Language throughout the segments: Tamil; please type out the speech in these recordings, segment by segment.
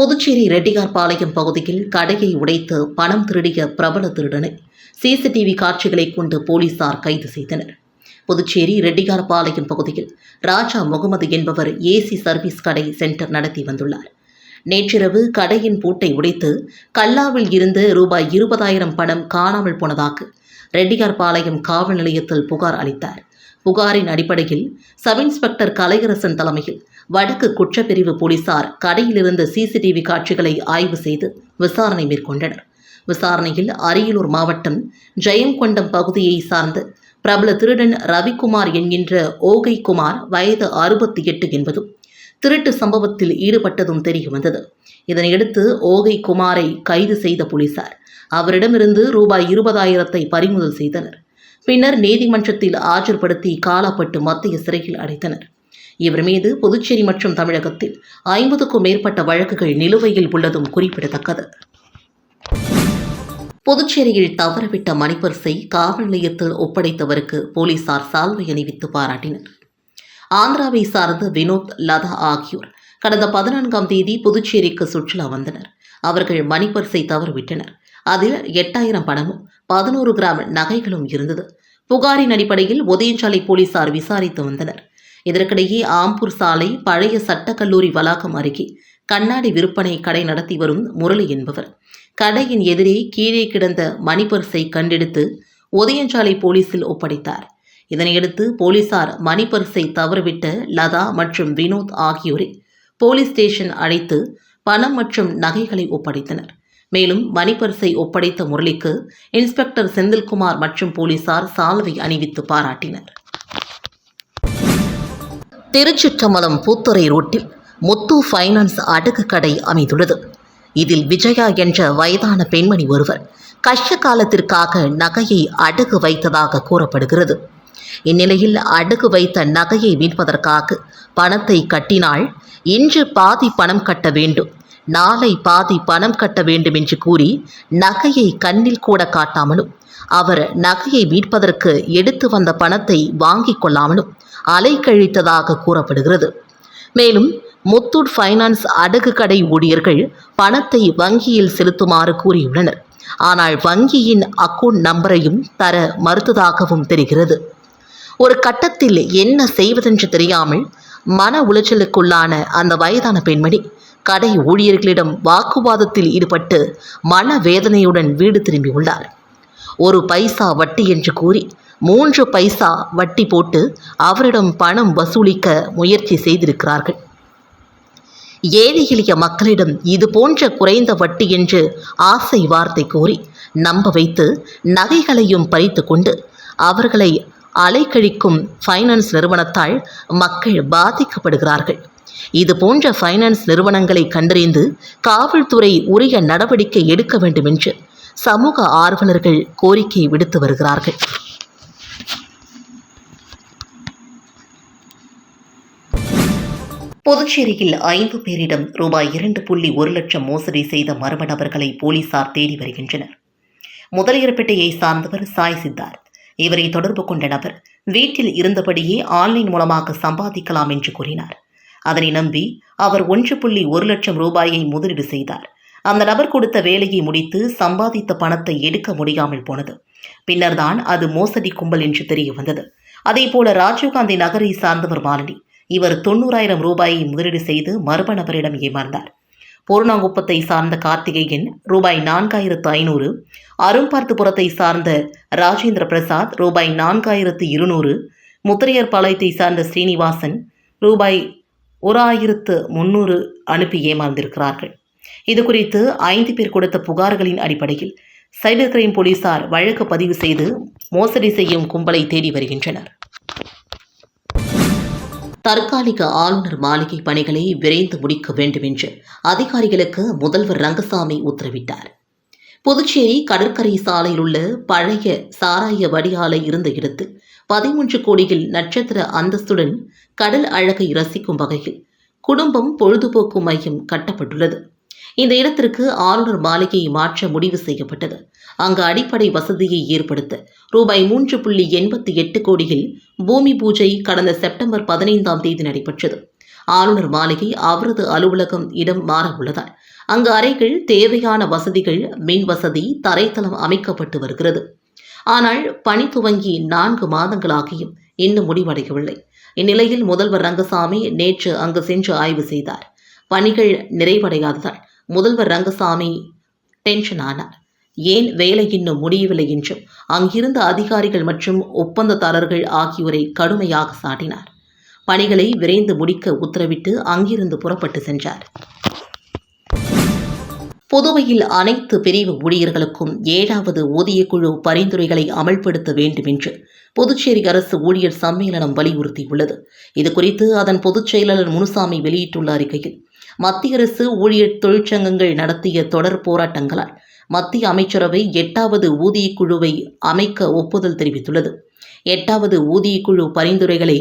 புதுச்சேரி ரெட்டியார்பாளையம் பகுதியில் கடையை உடைத்து பணம் திருடிய பிரபல திருடனை சிசிடிவி காட்சிகளை கொண்டு போலீசார் கைது செய்தனர். புதுச்சேரி ரெட்டியார்பாளையம் பகுதியில் ராஜா முகமது என்பவர் ஏசி சர்வீஸ் கடை சென்டர் நடத்தி வந்துள்ளார். நேற்றிரவு கடையின் பூட்டை உடைத்து கல்லாவில் இருந்து ரூபாய் இருபதாயிரம் பணம் காணாமல் போனதாக ரெட்டியார்பாளையம் காவல் நிலையத்தில் புகார் அளித்தார். புகாரின் அடிப்படையில் சப் இன்ஸ்பெக்டர் கலையரசன் தலைமையில் வடக்கு குற்றப்பிரிவு போலீசார் கடையிலிருந்த சிசிடிவி காட்சிகளை ஆய்வு செய்து விசாரணை மேற்கொண்டனர். விசாரணையில் அரியலூர் மாவட்டம் ஜெயங்கொண்டம் பகுதியை சார்ந்த பிரபல திருடன் ரவிக்குமார் என்கின்ற ஓகை குமார் வயது அறுபத்தி எட்டு என்பதும் திருட்டு சம்பவத்தில் ஈடுபட்டதும் தெரிய வந்தது. இதனையடுத்து ஓகை குமாரை கைது செய்த போலீசார் அவரிடமிருந்து ரூபாய் இருபதாயிரத்தை பறிமுதல் செய்தனர். பின்னர் நீதிமன்றத்தில் ஆஜர்படுத்தி காலாப்பட்டு மத்திய சிறையில் அடைத்தனர். இவர் மீது புதுச்சேரி மற்றும் தமிழகத்தில் ஐம்பதுக்கும் மேற்பட்ட வழக்குகள் நிலுவையில் உள்ளதும் குறிப்பிடத்தக்கது. புதுச்சேரியில் தவறவிட்ட மணிப்பரிசை காவல் நிலையத்தில் ஒப்படைத்தவருக்கு போலீசார் சால்வை அணிவித்து பாராட்டினர். ஆந்திராவை சார்ந்த வினோத் லதா ஆகியோர் கடந்த பதினான்காம் தேதி புதுச்சேரிக்கு சுற்றுலா வந்தனர். அவர்கள் மணிப்பரிசை தவறவிட்டனர். அதில் எட்டாயிரம் பணமும் பதினோரு கிராம் நகைகளும் இருந்தது. புகாரின் அடிப்படையில் உதயஞ்சாலை போலீசார் விசாரித்து வந்தனர். இதற்கிடையே ஆம்பூர் சாலை பழைய சட்டக்கல்லூரி வளாகம் அருகே கண்ணாடி விற்பனை கடை நடத்தி வரும் முரளி என்பவர். கடையின் எதிரே கீழே கிடந்த மணிப்பர்ஸை கண்டெடுத்து உதயஞ்சாலை போலீசில் ஒப்படைத்தார். இதனையடுத்து போலீசார் மணிப்பர்ஸை தவறவிட்ட லதா மற்றும் வினோத் ஆகியோரை போலீஸ் ஸ்டேஷன் அழைத்து பணம் மற்றும் நகைகளை ஒப்படைத்தனர். மேலும் மணிப்பர்ஸை ஒப்படைத்த முரளிக்கு இன்ஸ்பெக்டர் செந்தில்குமார் மற்றும் போலீசார் சால்வை அணிவித்து பாராட்டினர். திருச்சிற்றம்பலம் பூத்துறை ரோட்டில் முத்து ஃபைனான்ஸ் அடகு கடை அமைந்துள்ளது. இதில் விஜயா என்ற வயதான பெண்மணி ஒருவர் கஷ்ட காலத்திற்காக நகையை அடகு வைத்ததாக கூறப்படுகிறது. இந்நிலையில் அடகு வைத்த நகையை மீட்பதற்காக பணத்தை கட்டினால் இன்று பாதி பணம் கட்ட வேண்டும் நாளை பாதி பணம் கட்ட வேண்டும் என்று கூறி நகையை கண்ணில் கூட காட்டாமலும் அவர் நகையை மீட்பதற்கு எடுத்து வந்த பணத்தை வாங்கிக் கொள்ளாமலும் அலைக்கழித்ததாக கூறப்படுகிறது. மேலும் முத்தூட் ஃபைனான்ஸ் அடகு கடை ஊழியர்கள் பணத்தை வங்கியில் செலுத்துமாறு கூறியுள்ளனர். ஆனால் வங்கியின் அக்கவுண்ட் நம்பரையும் தர மறுத்ததாகவும் தெரிகிறது. ஒரு கட்டத்தில் என்ன செய்வதென்று தெரியாமல் மன உளைச்சலுக்குள்ளான அந்த வயதான பெண்மணி கடை ஊழியர்களிடம் வாக்குவாதத்தில் ஈடுபட்டு மன வேதனையுடன் வீடு திரும்பியுள்ளார் ஒரு பைசா வட்டி என்று கூறி மூன்று பைசா வட்டி போட்டு அவரிடம் பணம் வசூலிக்க முயற்சி செய்திருக்கிறார்கள். ஏழை எளிய மக்களிடம் இது போன்ற குறைந்த வட்டி என்று ஆசை வார்த்தை கூறி நம்ப வைத்து நகைகளையும் பறித்து கொண்டு அவர்களை அலைக்கழிக்கும் ஃபைனான்ஸ் நிறுவனத்தால் மக்கள் பாதிக்கப்படுகிறார்கள். இது போன்ற ஃபைனான்ஸ் நிறுவனங்களை கண்டறிந்து காவல்துறை உரிய நடவடிக்கை எடுக்க வேண்டும் என்று சமூக ஆர்வலர்கள் கோரிக்கை விடுத்து வருகிறார்கள். புதுச்சேரியில் ஐந்து பேரிடம் ரூபாய் இரண்டு புள்ளி ஒரு லட்சம் மோசடி செய்த மர்ம நபர்களை போலீசார் தேடி வருகின்றனர். முதலியர்பேட்டையை சார்ந்தவர் சாய் சித்தார்த். இவரை தொடர்பு கொண்ட நபர் வீட்டில் இருந்தபடியே ஆன்லைன் மூலமாக சம்பாதிக்கலாம் என்று கூறினார். அதனை நம்பி அவர் ஒன்று புள்ளி ஒரு லட்சம் ரூபாயை முதலீடு செய்தார். அந்த நபர் கொடுத்த வேலையை முடித்து சம்பாதித்த பணத்தை எடுக்க முடியாமல் போனது. பின்னர்தான் அது மோசடி கும்பல் என்று தெரிய வந்தது. அதேபோல ராஜீவ்காந்தி நகரை சார்ந்தவர் மாலினி. இவர் தொண்ணூறாயிரம் ரூபாயை முதலீடு செய்து மர்ம நபரிடம் ஏமாந்தார். பூர்ணாங்குப்பத்தை சார்ந்த கார்த்திகேயன் ரூபாய் நான்காயிரத்து ஐநூறு அரும்பார்த்துபுரத்தை சார்ந்த ராஜேந்திர பிரசாத் ரூபாய் நான்காயிரத்து இருநூறு முத்திரையர் பாளையத்தை சார்ந்த ஸ்ரீனிவாசன் ரூபாய் ஒரு ஆயிரத்து முன்னூறு அனுப்பி ஏமாந்திருக்கிறார்கள். இது குறித்து ஐந்து பேர் கொடுத்த புகார்களின் அடிப்படையில் சைபர் கிரைம் போலீசார் வழக்கு பதிவு செய்து மோசடி செய்யும் கும்பலை தேடி வருகின்றனர். தற்காலிக ஆளுநர் மாளிகை பணிகளை விரைந்து முடிக்க வேண்டும் என்று அதிகாரிகளுக்கு முதல்வர் ரங்கசாமி உத்தரவிட்டார். புதுச்சேரி கடற்கரை சாலையில் உள்ள பழைய சாராய வடியாலை இருந்த இடத்தில் பதிமூன்று கோடியில் நட்சத்திர அந்தஸ்துடன் கடல் அழகை ரசிக்கும் வகையில் குடும்பம் பொழுதுபோக்கு மையம் கட்டப்பட்டுள்ளது. இந்த இடத்திற்கு ஆளுநர் மாளிகையை மாற்ற முடிவு செய்யப்பட்டது. அங்கு அடிப்படை வசதியை ஏற்படுத்த ரூபாய் மூன்று புள்ளி எண்பத்தி எட்டு கோடியில் பூமி பூஜை கடந்த செப்டம்பர் பதினைந்தாம் தேதி நடைபெற்றது. ஆளுநர் மாளிகை அவரது அலுவலகம் இடம் மாறவுள்ளதால் அங்கு அறைகள் தேவையான வசதிகள் மின் வசதி தரைத்தளம் அமைக்கப்பட்டு வருகிறது. ஆனால் பணி துவங்கி நான்கு மாதங்களாகியும் இன்னும் முடிவடையவில்லை. இந்நிலையில் முதல்வர் ரங்கசாமி நேற்று அங்கு சென்று ஆய்வு செய்தார். பணிகள் நிறைவடையாததால் முதல்வர் ரங்கசாமி டென்ஷன் ஆனார். ஏன் வேலை இன்னும் முடியவில்லை என்றும் அங்கிருந்த அதிகாரிகள் மற்றும் ஒப்பந்ததாரர்கள் ஆகியோரை கடுமையாக சாட்டினார். பணிகளை விரைந்து முடிக்க உத்தரவிட்டு அங்கிருந்து புறப்பட்டு சென்றார். புதுவையில் அனைத்து பிரிவு ஊழியர்களுக்கும் ஏழாவது ஊதியக்குழு பரிந்துரைகளை அமல்படுத்த வேண்டும் என்று புதுச்சேரி அரசு ஊழியர் சம்மேளனம் வலியுறுத்தியுள்ளது. இதுகுறித்து அதன் பொதுச் செயலாளர் முனுசாமி வெளியிட்டுள்ள அறிக்கையில் மத்திய அரசு ஊழியர் தொழிற்சங்கங்கள் நடத்திய தொடர் போராட்டங்களால் மத்திய அமைச்சரவை எட்டாவது ஊதியக்குழுவை அமைக்க ஒப்புதல் தெரிவித்துள்ளது. எட்டாவது ஊதியக்குழு பரிந்துரைகளை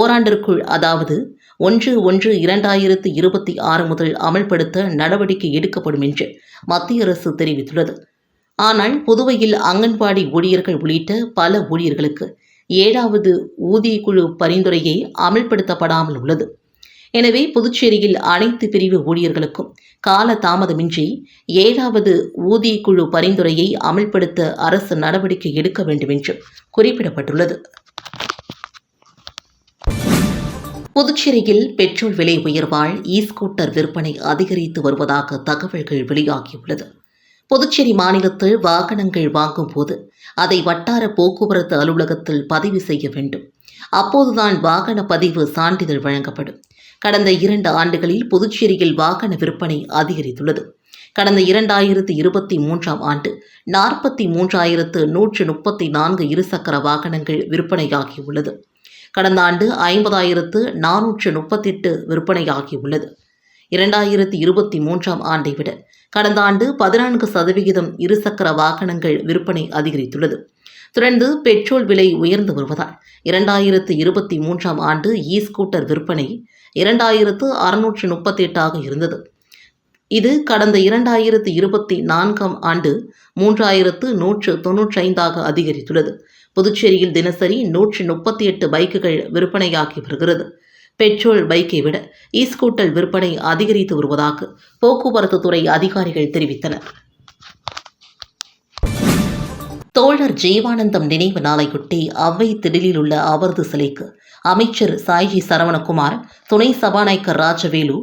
ஓராண்டிற்குள் அதாவது ஒன்று ஒன்று இரண்டாயிரத்து இருபத்தி ஆறு முதல் அமல்படுத்த நடவடிக்கை எடுக்கப்படும் என்று மத்திய அரசு தெரிவித்துள்ளது. ஆனால் புதுவையில் அங்கன்வாடி ஊழியர்கள் உள்ளிட்ட பல ஊழியர்களுக்கு ஏழாவது ஊதியக்குழு பரிந்துரையை அமல்படுத்தப்படாமல் உள்ளது. எனவே புதுச்சேரியில் அனைத்து பிரிவு ஊழியர்களுக்கும் கால தாமதமின்றி ஏழாவது ஊதிய குழு பரிந்துரையை அமல்படுத்த அரசு நடவடிக்கை எடுக்க வேண்டும் என்றும் குறிப்பிடப்பட்டுள்ளது. புதுச்சேரியில் பெட்ரோல் விலை உயர்வால் இ ஸ்கூட்டர் விற்பனை அதிகரித்து வருவதாக தகவல்கள் வெளியாகியுள்ளது. புதுச்சேரி மாநிலத்தில் வாகனங்கள் வாங்கும் போது அதை வட்டார போக்குவரத்து அலுவலகத்தில் பதிவு செய்ய வேண்டும். அப்போதுதான் வாகன பதிவு சான்றிதழ் வழங்கப்படும். கடந்த இரண்டு ஆண்டுகளில் புதுச்சேரியில் வாகன விற்பனை அதிகரித்துள்ளது. கடந்த இரண்டாயிரத்து இருபத்தி மூன்றாம் ஆண்டு நாற்பத்தி மூன்றாயிரத்து நூற்று முப்பத்தி நான்கு இருசக்கர வாகனங்கள் விற்பனையாகியுள்ளது. கடந்த ஆண்டு ஐம்பதாயிரத்து நானூற்று முப்பத்தெட்டு விற்பனையாகியுள்ளது. இரண்டாயிரத்தி இருபத்தி மூன்றாம் ஆண்டை விட கடந்த ஆண்டு பதினான்கு சதவிகிதம் இருசக்கர வாகனங்கள் விற்பனை அதிகரித்துள்ளது. தொடர்ந்து பெட்ரோல் விலை உயர்ந்து வருவதால் இரண்டாயிரத்து இருபத்தி மூன்றாம் ஆண்டு இ ஸ்கூட்டர் விற்பனை இரண்டாயிரத்து அறுநூற்று முப்பத்தி எட்டாக இருந்தது. இது கடந்த இரண்டாயிரத்து இருபத்தி நான்காம் ஆண்டு மூன்றாயிரத்து நூற்று தொன்னூற்றி ஐந்தாக அதிகரித்துள்ளது. புதுச்சேரியில் தினசரி நூற்று முப்பத்தி எட்டு பைக்குகள் விற்பனையாகி வருகிறது. பெட்ரோல் பைக்கை விட இ ஸ்கூட்டர் விற்பனை அதிகரித்து வருவதாக போக்குவரத்து துறை அதிகாரிகள் தெரிவித்தனர். தோழர் ஜீவானந்தம் நினைவு நாளையொட்டி அவ்வை திடலில் உள்ள அவரது சிலைக்கு அமைச்சர் சாய்ஜி சரவணகுமார் துணை சபாநாயகர் ராஜவேலு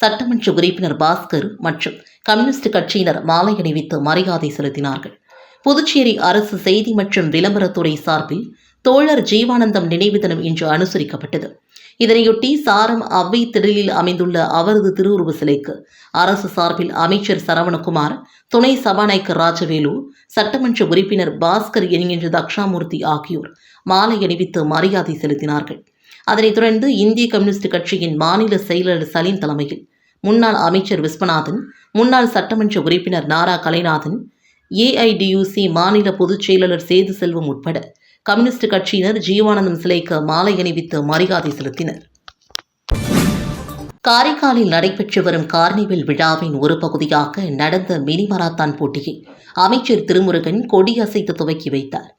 சட்டமன்ற உறுப்பினர் பாஸ்கர் மற்றும் கம்யூனிஸ்ட் கட்சியினர் மாலை அணிவித்து மரியாதை செலுத்தினார்கள். புதுச்சேரி அரசு செய்தி மற்றும் விளம்பரத்துறை சார்பில் தோழர் ஜீவானந்தம் நினைவு தினம் இன்று அனுசரிக்கப்பட்டது. இதனையொட்டி சாரம் அவ்வை திடலில் அமைந்துள்ள அவரது திருவுருவ சிலைக்கு அரசு சார்பில் அமைச்சர் சரவணகுமார் துணை சபாநாயகர் ராஜவேலு சட்டமன்ற உறுப்பினர் பாஸ்கர் என்கின்ற தக்ஷாமூர்த்தி ஆகியோர் மாலை அணிவித்து மரியாதை செலுத்தினார்கள். அதனைத் தொடர்ந்து இந்திய கம்யூனிஸ்ட் கட்சியின் மாநில செயலர் சலீம் தலைமையில் முன்னாள் அமைச்சர் விஸ்வநாதன் முன்னாள் சட்டமன்ற உறுப்பினர் நாரா கலைநாதன் ஏஐடியூசி மாநில பொதுச் செயலாளர் சேது செல்வம் உட்பட கம்யூனிஸ்ட் கட்சியினர் ஜீவானந்தம் சிலைக்கு மாலை அணிவித்து மரியாதை செலுத்தினர். காரைக்காலில் நடைபெற்று வரும் கார்னிவல் விழாவின் ஒரு பகுதியாக நடந்த மினி மராத்தான் போட்டியை அமைச்சர் திருமுருகன் கொடியசைத்து துவக்கி வைத்தார்.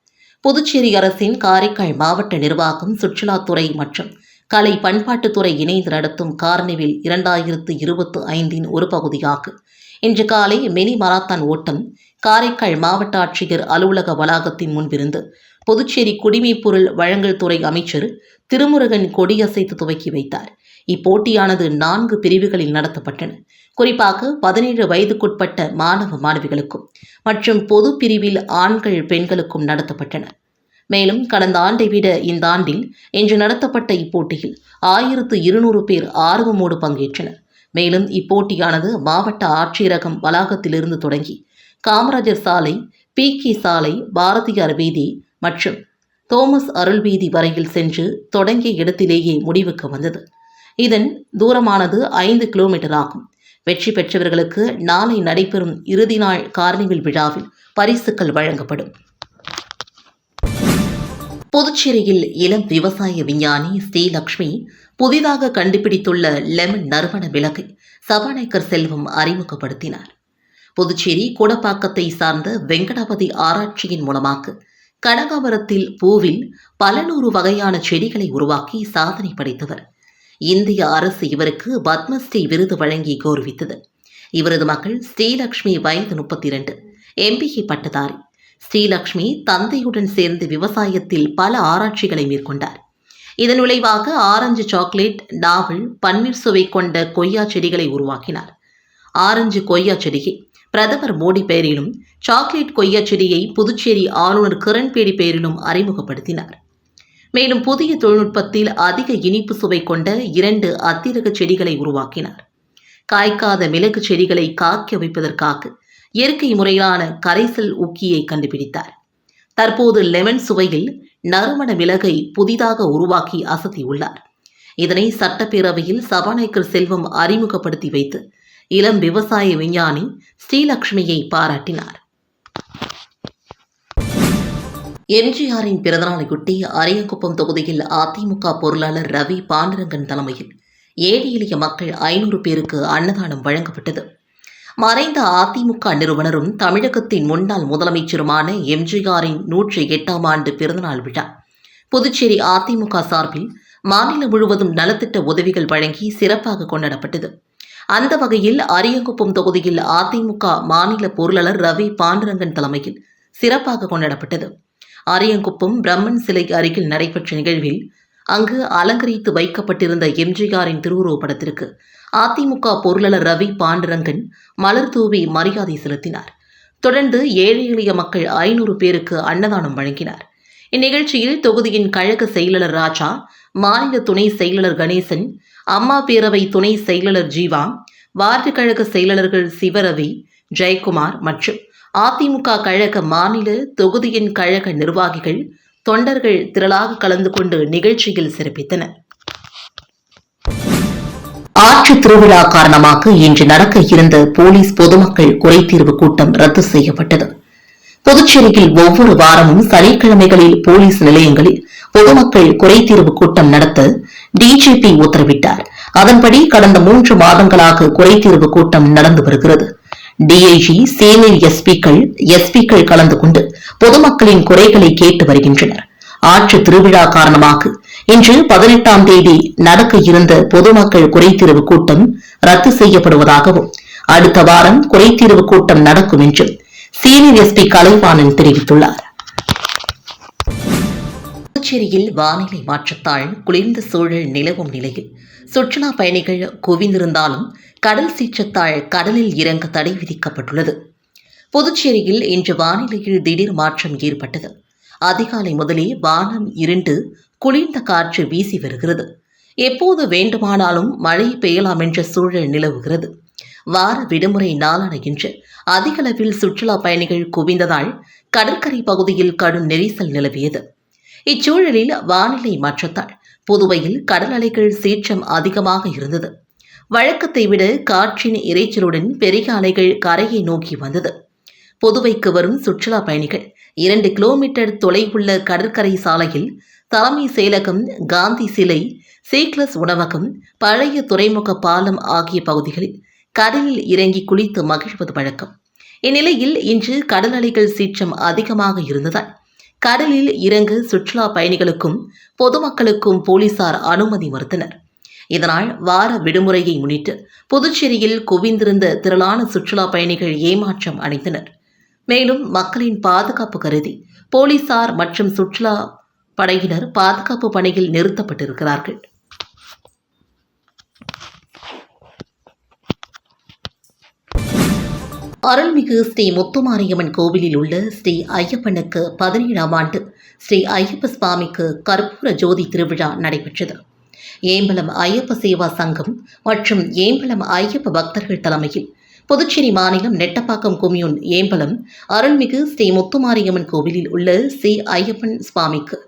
புதுச்சேரி அரசின் காரைக்கால் மாவட்ட நிர்வாகம் சுற்றுலாத்துறை மற்றும் கலை பண்பாட்டுத்துறை இணைந்து நடத்தும் கார்னிவில் இரண்டாயிரத்து இருபத்து ஐந்தின் ஒரு பகுதியாக இன்று காலை மினி மராத்தான் ஓட்டம் காரைக்கால் மாவட்ட ஆட்சியர் அலுவலக வளாகத்தின் முன்பிருந்து புதுச்சேரி குடிமைப் பொருள் வழங்கல் துறை அமைச்சர் திருமுருகன் கொடியசைத்து துவக்கி வைத்தார். இப்போட்டியானது நான்கு பிரிவுகளில் நடத்தப்பட்டன. குறிப்பாக பதினேழு வயதுக்குட்பட்ட மாணவ மாணவிகளுக்கும் மற்றும் பொது பிரிவில் ஆண்கள் பெண்களுக்கும் நடத்தப்பட்டன. மேலும் கடந்த ஆண்டை விட இந்த ஆண்டில் இன்று நடத்தப்பட்ட இப்போட்டியில் ஆயிரத்து இருநூறு பேர் ஆர்வமோடு பங்கேற்றனர். மேலும் இப்போட்டியானது மாவட்ட ஆட்சியரகம் வளாகத்திலிருந்து தொடங்கி காமராஜர் சாலை பி கே சாலை பாரதியார் வீதி மற்றும் தோமஸ் அருள்வீதி வரையில் சென்று தொடங்கிய இடத்திலேயே முடிவுக்கு வந்தது. இதன் தூரமானது ஐந்து கிலோமீட்டர் ஆகும். வெற்றி பெற்றவர்களுக்கு நாளை நடைபெறும் இறுதி நாள் கார்னிவல் விழாவில் பரிசுகள் வழங்கப்படும். புதுச்சேரியில் இளம் விவசாய விஞ்ஞானி ஸ்ரீலக்ஷ்மி புதிதாக கண்டுபிடித்துள்ள லெமன் நறுமண விளக்கை சபாநாயகர் செல்வம் அறிமுகப்படுத்தினார். புதுச்சேரி குடப்பாக்கத்தை சார்ந்த வெங்கடாபதி ஆராய்ச்சியின் மூலமாக கனகாபுரத்தில் பூவில் பல நூறு வகையான செடிகளை உருவாக்கி சாதனை படைத்தவர். இந்திய அரசு இவருக்கு பத்மஸ்ரீ விருது வழங்கி கௌரவித்தது. இவரது மகள் ஸ்ரீலக்ஷ்மி வயது முப்பத்தி இரண்டு எம்பிஏ பட்டதாரி. ஸ்ரீலக்ஷ்மி தந்தையுடன் சேர்ந்து விவசாயத்தில் பல ஆராய்ச்சிகளை மேற்கொண்டார். இதன் விளைவாக ஆரஞ்சு சாக்லேட் நாவல் பன்னீர் சுவை கொண்ட கொய்யா செடிகளை உருவாக்கினார். ஆரஞ்சு கொய்யா செடியை பிரதமர் மோடி பெயரிலும் சாக்லேட் கொய்யா செடியை புதுச்சேரி ஆளுநர் கிரண்பேடி பெயரிலும் அறிமுகப்படுத்தினார். மேலும் புதிய தொழில்நுட்பத்தில் அதிக இனிப்பு சுவை கொண்ட இரண்டு அத்திரக செடிகளை உருவாக்கினார். காய்க்காத மிளகு செடிகளை காக்க வைப்பதற்காக இயற்கை முறையிலான கரைசல் உக்கியை கண்டுபிடித்தார். தற்போது லெமன் சுவையில் நறுமண மிளகை புதிதாக உருவாக்கி அசத்தியுள்ளார் இதனை சட்டப்பேரவையில் சபாநாயகர் செல்வம் அறிமுகப்படுத்தி வைத்து இளம் விவசாய விஞ்ஞானி ஸ்ரீலக்ஷ்மியை பாராட்டினார். எம்ஜிஆரின் பிறந்தநாளையொட்டி அரியங்குப்பம் தொகுதியில் அதிமுக பொருளாளர் ரவி பாண்டுரங்கன் தலைமையில் ஏழை எளிய மக்கள் ஐநூறு பேருக்கு அன்னதானம் வழங்கப்பட்டது. மறைந்த அதிமுக நிறுவனரும் தமிழகத்தின் முன்னாள் முதலமைச்சருமான எம்ஜிஆரின் நூற்றி எட்டாம் ஆண்டு பிறந்தநாள் விழா. புதுச்சேரி அதிமுக சார்பில் மாநிலம் முழுவதும் நலத்திட்ட உதவிகள் வழங்கி சிறப்பாக கொண்டாடப்பட்டது. அந்த வகையில் அரியங்குப்பம் தொகுதியில் அதிமுக மாநில பொருளாளர் ரவி பாண்டுரங்கன் தலைமையில் சிறப்பாக கொண்டாடப்பட்டது. அரியங்குப்பம் பிரம்மன் சிலை அருகில் நடைபெற்ற நிகழ்வில் அங்கு அலங்கரித்து வைக்கப்பட்டிருந்த எம்ஜிஆரின் திருவுருவப்படத்திற்கு அதிமுக பொருளாளர் ரவி பாண்டுரங்கன் மலர் தூவி மரியாதை செலுத்தினார். தொடர்ந்து ஏழை எளிய மக்கள் ஐநூறு பேருக்கு அன்னதானம் வழங்கினார். இந்நிகழ்ச்சியில் தொகுதியின் கழக செயலாளர் ராஜா மாநில துணை செயலாளர் கணேசன் அம்மா பேரவை துணை செயலாளர் ஜீவா வார்டு கழக செயலாளர்கள் சிவரவி ஜெயக்குமார் மற்றும் அதிமுக கழக மாநில தொகுதியின் கழக நிர்வாகிகள் தொண்டர்கள் திரளாக கலந்து கொண்டு நிகழ்ச்சியில் சிறப்பித்தனர். ஆட்சி திருவிழா காரணமாக இன்று நடக்க இருந்த போலீஸ் பொதுமக்கள் குறைதீர்வு கூட்டம் ரத்து செய்யப்பட்டது. புதுச்சேரியில் ஒவ்வொரு வாரமும் சனிக்கிழமைகளில் போலீஸ் நிலையங்களில் பொதுமக்கள் குறைதீர்வு கூட்டம் நடத்த டிஜிபி உத்தரவிட்டார். அதன்படி கடந்த மூன்று மாதங்களாக குறைதீர்வு கூட்டம் நடந்து வருகிறது. டிஐஜி சீனியர் எஸ்பிக்கள் எஸ்பிக்கள் கலந்து கொண்டு பொதுமக்களின் குறைகளை கேட்டு வருகின்றனர். ஆற்று திருவிழா காரணமாக இன்று பதினெட்டாம் தேதி நடக்க இருந்த பொதுமக்கள் குறைதீர்வு கூட்டம் ரத்து செய்யப்படுவதாகவும் அடுத்த வாரம் குறைதீர்வு கூட்டம் நடக்கும் என்றும் சீனியர் எஸ்பி கலைவாணன் தெரிவித்துள்ளார். புதுச்சேரியில் வானிலை மாற்றத்தால் குளிர்ந்த சூழல் நிலவும் நிலையில் சுற்றுலா பயணிகள் குவிந்திருந்தாலும் கடல் சீற்றத்தால் கடலில் இறங்க தடை விதிக்கப்பட்டுள்ளது. புதுச்சேரியில் இன்று வானிலையில் திடீர் மாற்றம் ஏற்பட்டது. அதிகாலை முதலே வானம் இருண்டு குளிர்ந்த காற்று வீசி வருகிறது. எப்போது வேண்டுமானாலும் மழை பெய்யலாம் என்ற சூழல் நிலவுகிறது. வார விடுமுறை நாளான இன்று அதிகளவில் சுற்றுலா பயணிகள் குவிந்ததால் கடற்கரை பகுதியில் கடும் நெரிசல் நிலவியது. இச்சூழலில் வானிலை மாற்றத்தால் புதுவையில் கடல் அலைகள் சீற்றம் அதிகமாக இருந்தது. வழக்கத்தை விட காற்றின் இறைச்சலுடன் பெரிய அலைகள் கரையை நோக்கி வந்தது. புதுவைக்கு வரும் சுற்றுலா பயணிகள் இரண்டு கிலோமீட்டர் தொலைவுள்ள கடற்கரை சாலையில் தலைமை செயலகம் காந்தி சிலை சீக்லஸ் உணவகம் பழைய துறைமுக பாலம் ஆகிய பகுதிகளில் கடலில் இறங்கி குளித்து மகிழ்வது வழக்கம். இந்நிலையில் இன்று கடல் அலைகள் சீற்றம் அதிகமாக இருந்ததால் கடலில் இறங்க சுற்றுலா பயணிகளுக்கும் பொதுமக்களுக்கும் போலீசார் அனுமதி மறுத்தனர். இதனால் வார விடுமுறையை முன்னிட்டு புதுச்சேரியில் குவிந்திருந்த திரளான சுற்றுலா பயணிகள் ஏமாற்றம் அடைந்தனர். மேலும் மக்களின் பாதுகாப்பு கருதி போலீசார் மற்றும் சுற்றுலா படையினர் பாதுகாப்பு பணியில் நிறுத்தப்பட்டிருக்கிறார்கள். அருள்மிகு ஸ்ரீ முத்துமாரியம்மன் கோவிலில் உள்ள ஸ்ரீ ஐயப்பனுக்கு பதினேழாம் ஆண்டு ஸ்ரீ ஐயப்ப சுவாமிக்கு கற்பூர ஜோதி திருவிழா நடைபெற்றது. ஏம்பலம் ஐயப்ப சேவா சங்கம் மற்றும் ஏம்பலம் ஐயப்ப பக்தர்கள் தலைமையில் புதுச்சேரி மாநிலம் நெட்டப்பாக்கம் கொம்யூன் ஏம்பலம் அருள்மிகு ஸ்ரீ முத்துமாரியம்மன் கோவிலில் உள்ள ஸ்ரீ ஐயப்பன் சுவாமிக்கு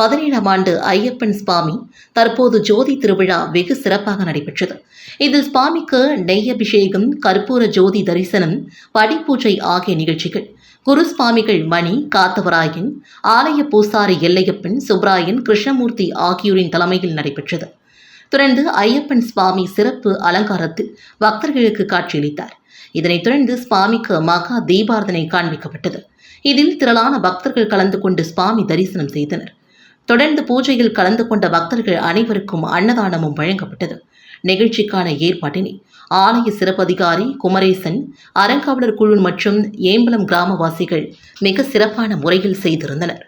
பதினேழாம் ஆண்டு ஐயப்பன் சுவாமி தற்போது ஜோதி திருவிழா வெகு சிறப்பாக நடைபெற்றது. இதில் சுவாமிக்கு நெய் அபிஷேகம் கற்பூர ஜோதி தரிசனம் படிப்பூஜை ஆகிய நிகழ்ச்சிகள். குரு சுவாமிகள் மணி காத்தவராயன் ஆலய பூசாரி எல்லையப்பன் சுப்ராயன் கிருஷ்ணமூர்த்தி ஆகியோரின் தலைமையில் நடைபெற்றது. தொடர்ந்து ஐயப்பன் சுவாமி சிறப்பு அலங்காரத்தில் பக்தர்களுக்கு காட்சியளித்தார். இதனைத் தொடர்ந்து சுவாமிக்கு மகா தீபாரதனை காண்பிக்கப்பட்டது. இதில் திரளான பக்தர்கள் கலந்து கொண்டு சுவாமி தரிசனம் செய்தனர். தொடர்ந்து பூஜையில் கலந்து கொண்ட பக்தர்கள் அனைவருக்கும் அன்னதானமும் வழங்கப்பட்டது. நிகழ்ச்சிக்கான ஏற்பாட்டினை ஆலய சிறப்பதிகாரி குமரேசன் அறங்காவலர் குழு மற்றும் ஏம்பலம் கிராமவாசிகள் மிக சிறப்பான முறையில் செய்திருந்தனர்.